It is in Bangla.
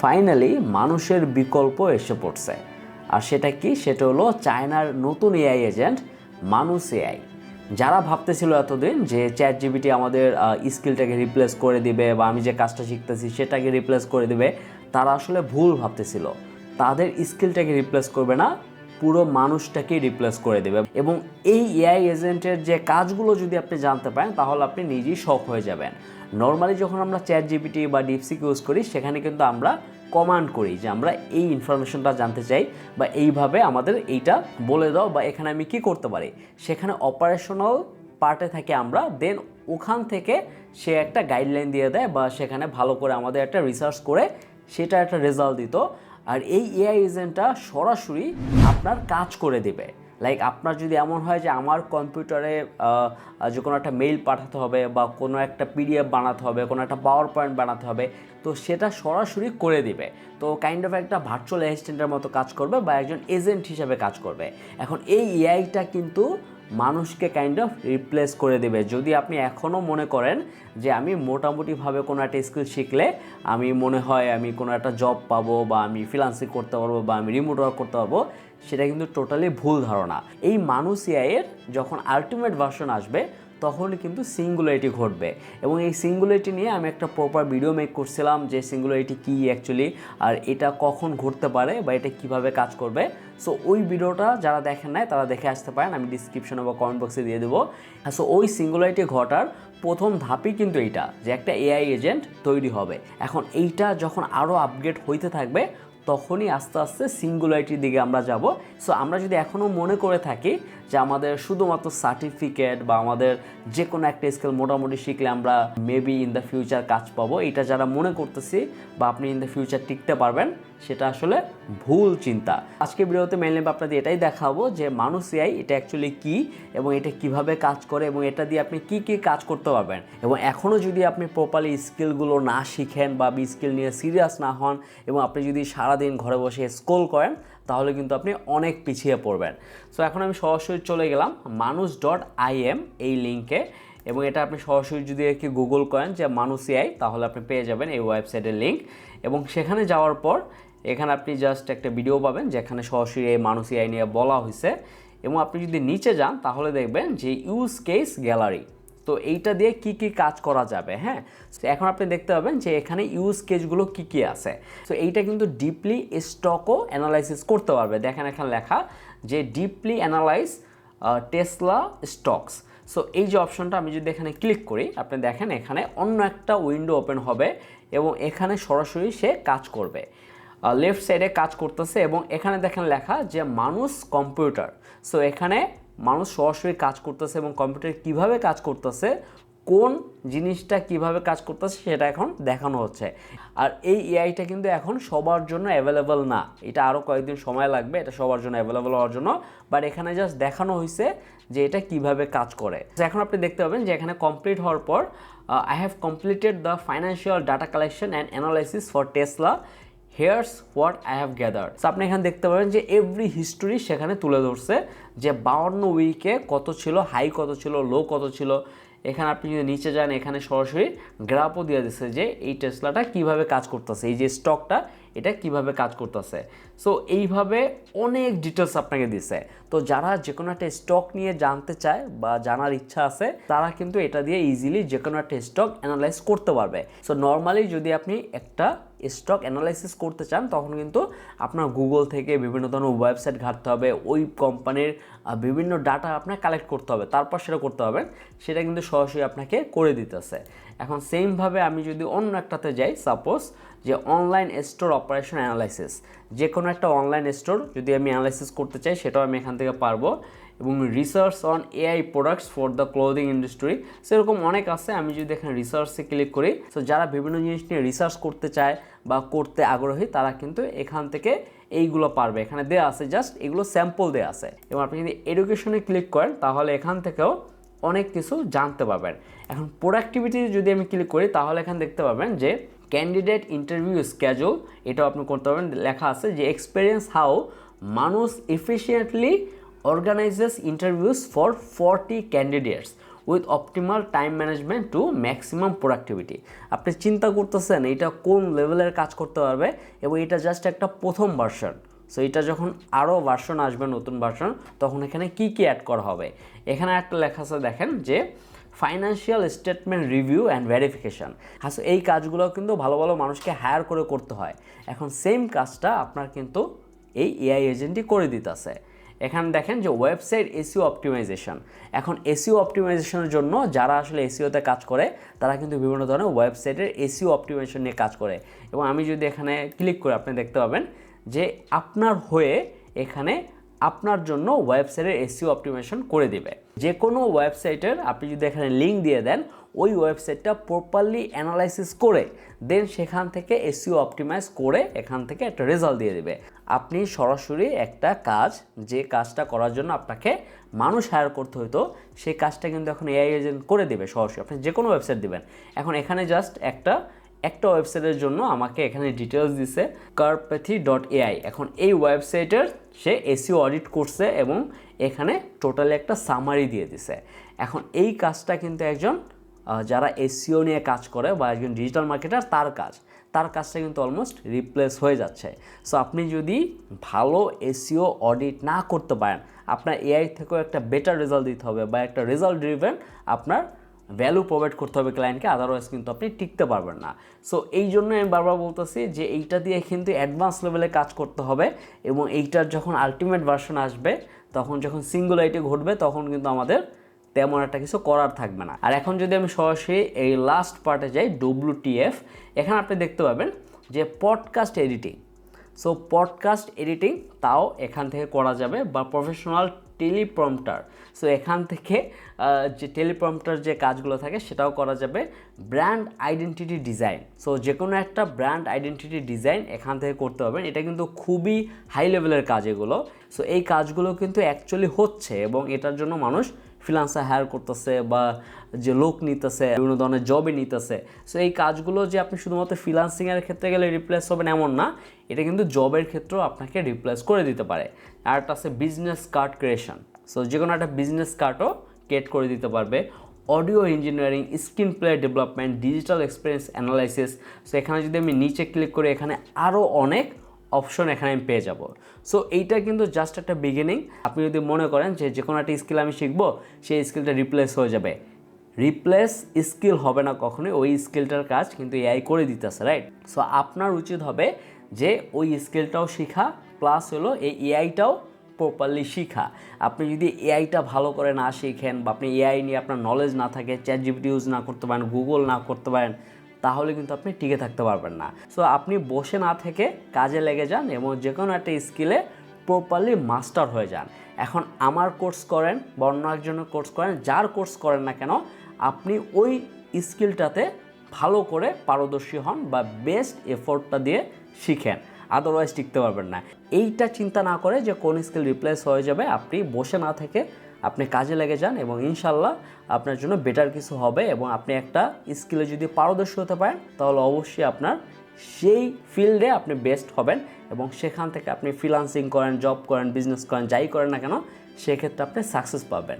ফাইনালি মানুষের বিকল্প এসে পড়ছে। আর সেটা কি? সেটা হলো চায়নার নতুন এআই এজেন্ট মানুষ এআই যারা ভাবতেছিল এতদিন যে চ্যাট জিবিটি আমাদের স্কিলটাকে রিপ্লেস করে দিবে বা আমি যে কাজটা শিখতেছি সেটাকে রিপ্লেস করে দিবে, তারা আসলে ভুল ভাবতেছিল। তাদের স্কিলটাকে রিপ্লেস করবে না পুরো মানুষটাকেই রিপ্লেস করে দেবে এবং এই এআই এজেন্টের যে কাজগুলো যদি আপনি জানতে পারেন, তাহলে আপনি নিজেই শখ হয়ে যাবেন। নর্মালি যখন আমরা চ্যাট জিপিটি বা ডিপসিক ইউজ করি, সেখানে কিন্তু আমরা কমান্ড করি যে আমরা এই ইনফরমেশনটা জানতে চাই বা এইভাবে আমাদের এইটা বলে দাও বা এখানে আমি কি করতে পারি। সেখানে অপারেশনাল পার্টে থাকে আমরা দেন ওখান থেকে সে একটা গাইডলাইন দিয়ে দেয় বা সেখানে ভালো করে আমাদের একটা রিসার্চ করে সেটা একটা রেজাল্ট দিত। আর এই এআই এজেন্টটা সরাসরি আপনার কাজ করে দিবে। লাইক আপনার যদি এমন হয় যে আমার কম্পিউটারে যে কোনো একটা মেইল পাঠাতে হবে বা কোনো একটা পিডিএফ বানাতে হবে, কোনো একটা পাওয়ার পয়েন্ট বানাতে হবে, তো সেটা সরাসরি করে দিবে। তো কাইন্ড অফ একটা ভার্চুয়াল অ্যাসিস্ট্যান্টের মতো কাজ করবে বা একজন এজেন্ট হিসাবে কাজ করবে। এখন এই এআইটা কিন্তু মানুষকে কাইন্ড অফ রিপ্লেস করে দেবে। যদি আপনি এখনও মনে করেন যে আমি মোটামুটিভাবে কোনো একটা স্কিল শিখলে আমি মনে হয় আমি কোনো একটা জব পাবো বা আমি ফ্রিলান্সিং করতে পারব বা আমি রিমোট ওয়ার্ক করতে পারব সেটা কিন্তু টোটালি ভুল ধারণা। এই মানুষ এর যখন আলটিমেট ভার্সন আসবে তখন কিন্তু সিঙ্গুলারিটি ঘটবে। এবং এই সিঙ্গুলারিটি নিয়ে আমি একটা প্রপার ভিডিও মেক করছিলাম যে সিঙ্গুলারিটি কী অ্যাকচুয়ালি আর এটা কখন ঘটতে পারে বা এটা কীভাবে কাজ করবে। সো ওই ভিডিওটা যারা দেখেন নাই, তারা দেখে আসতে পারেন, আমি ডিসক্রিপশনে বা কমেন্ট বক্সে দিয়ে দেবো। সো ওই সিঙ্গুলারিটি ঘটার প্রথম ধাপই কিন্তু এইটা, যে একটা এআই এজেন্ট তৈরি হবে। এখন এইটা যখন আরও আপগ্রেড হইতে থাকবে তখনই আস্তে আস্তে সিঙ্গুলারিটির দিকে আমরা যাব। সো আমরা যদি এখনও মনে করে থাকি যে আমাদের শুধুমাত্র সার্টিফিকেট বা আমাদের যে কোনো একটা স্কিল মোটামুটি শিখলে আমরা মেবি ইন দ্য ফিউচার কাজ পাবো। এটা যারা মনে করতেছি বা আপনি ইন দ্য ফিউচার টিকতে পারবেন, সেটা আসলে ভুল চিন্তা। আজকে ভিডিওতে মেনলি আপনাদের এটাই দেখাবো যে মানুষ এআই এটা অ্যাকচুয়ালি কি এবং এটা কীভাবে কাজ করে এবং এটা দিয়ে আপনি কি কি কাজ করতে পারবেন। এবং এখনও যদি আপনি প্রপারলি স্কিলগুলো না শিখেন বা স্কিল নিয়ে সিরিয়াস না হন এবং আপনি যদি সারাদিন ঘরে বসে স্ক্রোল করেন তাহলে কিন্তু আপনি অনেক পিছিয়ে পড়বেন। সো এখন আমি সরাসরি চলে গেলাম মানুষ ডট আইএম এই লিঙ্কে এবং এটা আপনি সরাসরি যদি আর কি গুগল করেন যে মানুষ এআই তাহলে আপনি পেয়ে যাবেন এই ওয়েবসাইটের লিঙ্ক এবং সেখানে যাওয়ার পর এখানে আপনি জাস্ট একটা ভিডিও পাবেন যেখানে সরাসরি এই মানুষ এআই নিয়ে বলা হয়েছে এবং আপনি যদি নিচে যান তাহলে দেখবেন যে ইউজ কেস গ্যালারি তো এইটা দিয়ে কি কি কাজ করা যাবে হ্যাঁ? এখন আপনি দেখতে পাবেন যে এখানে ইউজ কেসগুলো কি কি আছে। তো এইটা কিন্তু ডিপলি স্টকও অ্যানালাইসিস করতে পারবে। দেখেন এখানে লেখা যে deeply analyze Tesla stocks so এই যে অপশনটা আমি যদি এখানে ক্লিক করি, আপনি দেখেন এখানে অন্য একটা উইন্ডো ওপেন হবে এবং এখানে সরাসরি সে কাজ করবে। লেফট সাইডে কাজ করতেছে এবং এখানে দেখেন লেখা যে মানুষ কম্পিউটার সো এখানে মানুষ সরাসরি কাজ করতেছে এবং কম্পিউটার কীভাবে কাজ করতেছে, কোন জিনিসটা কীভাবে কাজ করতেছে সেটা এখন দেখানো হচ্ছে। আর এই এআইটা কিন্তু এখন সবার জন্য অ্যাভেলেবল না। এটা আরও কয়েকদিন সময় লাগবে, এটা সবার জন্য অ্যাভেলেবল হওয়ার জন্য। বাট এখানে জাস্ট দেখানো হয়েছে যে এটা কীভাবে কাজ করে। এখন আপনি দেখতে পাবেন যে এখানে কমপ্লিট হওয়ার পর I have completed the financial data collection and analysis for Tesla here's what I have gather তো আপনি এখানে দেখতে পারেন যে এভরি হিস্টোরি সেখানে তুলে ধরছে যে বাউন্ন উইকে কত ছিল হাই কত ছিল লো কত ছিল। এখানে আপনি যদি নিচে যান, এখানে সরাসরি গ্রাফও দিয়ে দিচ্ছে যে এই টেসলাটা কীভাবে কাজ করতেছে, এই যে স্টকটা এটা কীভাবে কাজ করতেছে? সো এইভাবে অনেক ডিটেলস আপনাকে দিছে। তো যারা যে কোনো একটা স্টক নিয়ে জানতে চায় বা জানার ইচ্ছা আছে, তারা কিন্তু এটা দিয়ে ইজিলি যে কোনো একটা স্টক অ্যানালাইজ করতে পারবে। সো নর্মালি যদি আপনি একটা স্টক অ্যানালাইসিস করতে চান, তখন কিন্তু আপনার গুগল থেকে বিভিন্ন ধরনের ওয়েবসাইট ঘাটতে হবে, ওই কোম্পানির বিভিন্ন ডাটা আপনার কালেক্ট করতে হবে, তারপর সেটা করতে হবে। সেটা কিন্তু সরাসরি আপনাকে করে দিতেছে। এখন সেমভাবে আমি যদি অন্য একটাতে যাই সাপোজ যে অনলাইন স্টোর অপারেশন অ্যানালাইসিস যে কোনো একটা অনলাইন স্টোর যদি আমি অ্যানালাইসিস করতে চাই, সেটাও আমি এখান থেকে পারব। এবং research on AI products for the clothing industry সেরকম অনেক আছে, আমি যদি এখানে রিসার্চে ক্লিক করি। সো যারা বিভিন্ন জিনিস নিয়ে রিসার্চ করতে চায় বা করতে আগ্রহী, তারা কিন্তু এখান থেকে এইগুলো পারবে। এখানে দেওয়া আছে জাস্ট এগুলো স্যাম্পল দেওয়া আছে। এবং আপনি যদি এডুকেশনে ক্লিক করেন, তাহলে এখান থেকেও অনেক কিছু জানতে পারবেন। এখন প্রোডাক্টিভিটি যদি আমি ক্লিক করি, তাহলে এখানে দেখতে পাবেন যে ক্যান্ডিডেট ইন্টারভিউ স্ক্যাজুল এটাও আপনি করতে পারবেন। লেখা আছে যে এক্সপিরিয়েন্স হাউ মানুষ efficiently organizes interviews for forty candidates with optimal time management to maximum productivity আপনি চিন্তা করতেছেন, এটা কোন লেভেলের কাজ করতে পারবে? এবং এটা জাস্ট একটা প্রথম ভার্সন সো এটা যখন আরও ভার্সন আসবে, নতুন ভার্সন তখন এখানে কি কি অ্যাড করা হবে? এখানে একটা লেখা আছে, দেখেন, যে financial statement review and verification আসলে এই কাজগুলো কিন্তু ভালো ভালো মানুষকে হায়ার করে করতে হয়। এখন সেম কাজটা আপনার কিন্তু এই এআই এজেন্টই করে দিতেছে। এখানে দেখেন যে ওয়েবসাইট এসিও অপটিমাইজেশন এখন এসিও অপটিমাইজেশনের জন্য যারা আসলে এসিওতে কাজ করে, তারা কিন্তু বিভিন্ন ধরনের ওয়েবসাইটের এসিও অপটিমাইজেশন নিয়ে কাজ করে। এবং আমি যদি এখানে ক্লিক করে, আপনি দেখতে পাবেন যে আপনার হয়ে এখানে আপনার জন্য ওয়েবসাইটের এসিও অপটিমাইজেশন করে দেবে। যে কোনো ওয়েবসাইটের আপনি যদি এখানে লিঙ্ক দিয়ে দেন, ওই ওয়েবসাইটটা প্রপারলি অ্যানালাইসিস করে দেন সেখান থেকে এসিও অপটিমাইজ করে এখান থেকে একটা রেজাল্ট দিয়ে দেবে। আপনি সরাসরি একটা কাজ, যে কাজটা করার জন্য আপনাকে মানুষ হায়ার করতে হতো সেই কাজটা কিন্তু এখন এআই এজেন্ট করে দেবে সরাসরি। আপনি যে কোনো ওয়েবসাইট দেবেন। এখন এখানে জাস্ট একটা একটা ওয়েবসাইটের জন্য আমাকে এখানে ডিটেলস দিছে কার্পেথি ডট এআই এখন এই ওয়েবসাইটের সে এসিও অডিট করছে এবং এখানে টোটালি একটা সামারি দিয়ে দিছে। এখন এই কাজটা কিন্তু একজন যারা এসিও নিয়ে কাজ করে বা একজন ডিজিটাল মার্কেটার তার কাজ। তার কাজটা কিন্তু অলমোস্ট রিপ্লেস হয়ে যাচ্ছে। সো আপনি যদি ভালো এসিও অডিট না করতে পারেন, আপনার এআই থেকেও একটা বেটার রেজাল্ট দিতে হবে বা একটা রেজাল্ট ড্রিভেন আপনার ভ্যালু প্রোভাইড করতে হবে ক্লায়েন্টকে আদারওয়াইজ কিন্তু আপনি টিকতে পারবেন না। সো এই জন্য আমি বারবার বলতেছি যে এইটা দিয়ে কিন্তু অ্যাডভান্স লেভেলে কাজ করতে হবে এবং এইটার যখন আলটিমেট ভার্সন আসবে, তখন যখন সিঙ্গুলারিটি ঘটবে, তখন কিন্তু আমাদের তেমন একটা কিছু করার থাকবে না। আর এখন যদি আমি সরাসরি এই লাস্ট পার্টে যাই ডব্লিউটিএফ এখানে আপনি দেখতে পাবেন যে podcast editing so podcast editing তাও এখান থেকে করা যাবে বা প্রফেশনাল টেলিপ্রম্পটার। সো এখান থেকে যে টেলিপ্রম্পটার যে কাজগুলো থাকে, সেটাও করা যাবে। Brand identity design. সো যে কোনো একটা ব্র্যান্ড আইডেন্টিটি ডিজাইন এখান থেকে করতে পারবেন। এটা কিন্তু খুবই হাই লেভেলের কাজ এগুলো। সো এই কাজগুলো কিন্তু অ্যাকচুয়ালি হচ্ছে এবং এটার জন্য মানুষ ফ্রিলান্সার হায়ার করতেছে বা যে লোক নিতেছে, বিভিন্ন ধরনের জবে নিতেছে। সো এই কাজগুলো যে আপনি শুধুমাত্র ফ্রিলান্সিংয়ের ক্ষেত্রে গেলে রিপ্লেস হবেন এমন না, এটা কিন্তু জবের ক্ষেত্রেও আপনাকে রিপ্লেস করে দিতে পারে। আর একটা আছে বিজনেস কার্ড ক্রিয়েশন সো যে কোনো একটা বিজনেস কার্ডও ক্রিয়েট করে দিতে পারবে। Audio engineering screenplay development digital experience analysis so এখানে যদি আমি নিচে ক্লিক করি, এখানে আরও অনেক অপশন এখানে আমি পেয়ে যাব। সো এইটা কিন্তু জাস্ট একটা বিগিনিং আপনি যদি মনে করেন যে যে কোনো একটা স্কিল আমি শিখব, সেই স্কিলটা রিপ্লেস হয়ে যাবে। রিপ্লেস স্কিল হবে না কখনোই, ওই স্কিলটার কাজ কিন্তু এআই করে দিতেছে রাইট সো আপনার উচিত হবে যে ওই স্কিলটাও শেখা প্লাস হলো এই এআইটাও প্রপারলি শিখা। আপনি যদি এআইটা ভালো করে না শিখেন বা আপনি এআই নিয়ে আপনার নলেজ না থাকে চ্যাট জিপিটি ইউজ না করতে পারেন গুগল না করতে পারেন তাহলে কিন্তু আপনি টিকে থাকতে পারবেন না। সো আপনি বসে না থেকে কাজে লেগে যান এবং যে কোনো একটা স্কিলে প্রপারলি মাস্টার হয়ে যান। এখন আমার কোর্স করেন বা অন্য একজনের কোর্স করেন, যার কোর্স করেন না কেন, আপনি ওই স্কিলটাতে ভালো করে পারদর্শী হন বা বেস্ট এফোর্টটা দিয়ে শিখেন আদারওয়াইজ টিকতে পারবেন না। এইটা চিন্তা না করে যে কোন স্কিল রিপ্লেস হয়ে যাবে, আপনি বসে না থেকে আপনি কাজে লেগে যান এবং ইনশাল্লাহ আপনার জন্য বেটার কিছু হবে এবং আপনি একটা স্কিলে যদি পারদর্শী হতে পারেন, তাহলে অবশ্যই আপনার সেই ফিল্ডে আপনি বেস্ট হবেন এবং সেখান থেকে আপনি ফ্রিলান্সিং করেন জব করেন বিজনেস করেন, যাই করেন না কেন, সেক্ষেত্রে আপনি সাকসেস পাবেন।